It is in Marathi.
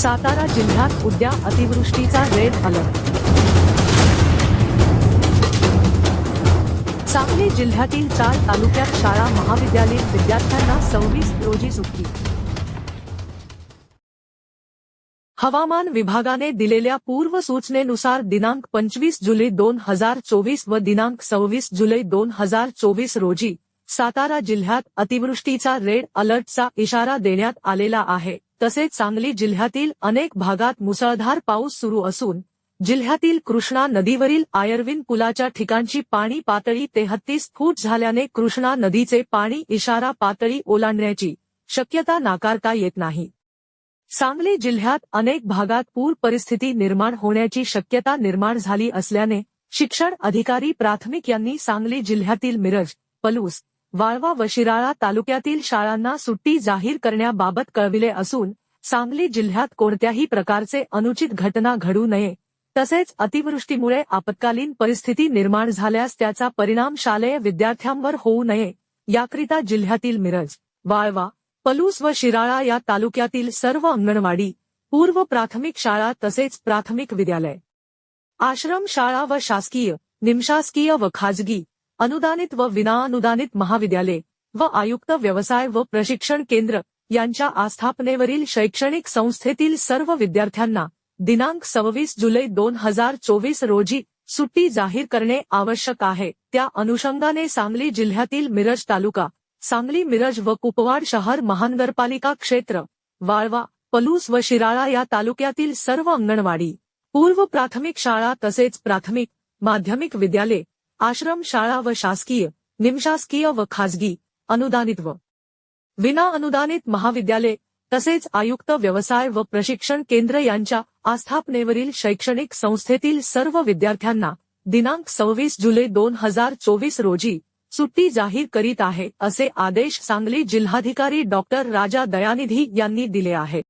सातारा जिल्ह्यात उद्या अतिवृष्टीचा रेड अलर्ट. सांगली जिल्ह्यातील चार तालुक्यात शाळा महाविद्यालयीन विद्यार्थ्यांना सव्वीस रोजी सुट्टी. हवामान विभागाने दिलेल्या पूर्व सूचनेनुसार दिनांक पंचवीस जुलै दोन हजार चोवीस व दिनांक सव्वीस जुलै दोन हजार चोवीस रोजी सातारा जिल्ह्यात अतिवृष्टीचा रेड अलर्टचा इशारा देण्यात आलेला आहे. तसेच सांगली जिल्ह्यातील अनेक भागात मुसळधार पाऊस सुरू असून जिल्ह्यातील कृष्णा नदीवरील आयर्विन पुलाच्या ठिकाणची पाणी पातळी तेहत्तीस फूट झाल्याने कृष्णा नदीचे पाणी इशारा पातळी ओलांडण्याची शक्यता नाकारता येत नाही. सांगली जिल्ह्यात अनेक भागात पूर परिस्थिती निर्माण होण्याची शक्यता निर्माण झाली असल्याने शिक्षण अधिकारी प्राथमिक यांनी सांगली जिल्ह्यातील मिरज पलूस वाळवा व शिराळा तालुक्यातील शाळांना सुट्टी जाहीर करण्याबाबत कळविले असून सांगली जिल्ह्यात कोणत्याही प्रकारचे अनुचित घटना घडू नये. तसेच अतिवृष्टीमुळे आपत्कालीन परिस्थिती निर्माण झाल्यास त्याचा परिणाम शालेय विद्यार्थ्यांवर होऊ नये याकरिता जिल्ह्यातील मिरज वाळवा पलूस व शिराळा या तालुक्यातील सर्व अंगणवाडी पूर्व प्राथमिक शाळा तसेच प्राथमिक विद्यालय. आश्रम शाळा व शासकीय निमशासकीय व खाजगी अनुदानित व विनाअनुदानित महाविद्यालय व आयुक्त व्यवसाय व प्रशिक्षण केंद्र यांच्या आस्थापनेवरील शैक्षणिक संस्थेतील सर्व विद्यार्थ्यांना दिनांक सव्वीस जुलै दोन हजार चोवीस रोजी सुट्टी जाहीर करणे आवश्यक आहे. त्या अनुषंगाने सांगली जिल्ह्यातील मिरज तालुका सांगली मिरज व कुपवाड शहर महानगरपालिका क्षेत्र वाळवा पलूस व शिराळा या तालुक्यातील सर्व अंगणवाडी पूर्व प्राथमिक शाळा तसेच प्राथमिक माध्यमिक विद्यालय आश्रम शाळा व शासकीय निमशासकीय व खाजगी अनुदानित व विना अनुदानित महाविद्यालय तसेच आयुक्त व्यवसाय व प्रशिक्षण केंद्र यांच्या आस्थापनेवरील शैक्षणिक संस्थेतील सर्व विद्यार्थ्यांना दिनांक सव्वीस जुलै दोन हजार चोवीस रोजी सुट्टी जाहीर करीत आहे असे आदेश सांगली जिल्हाधिकारी डॉक्टर राजा दयानिधी यांनी दिले आहे.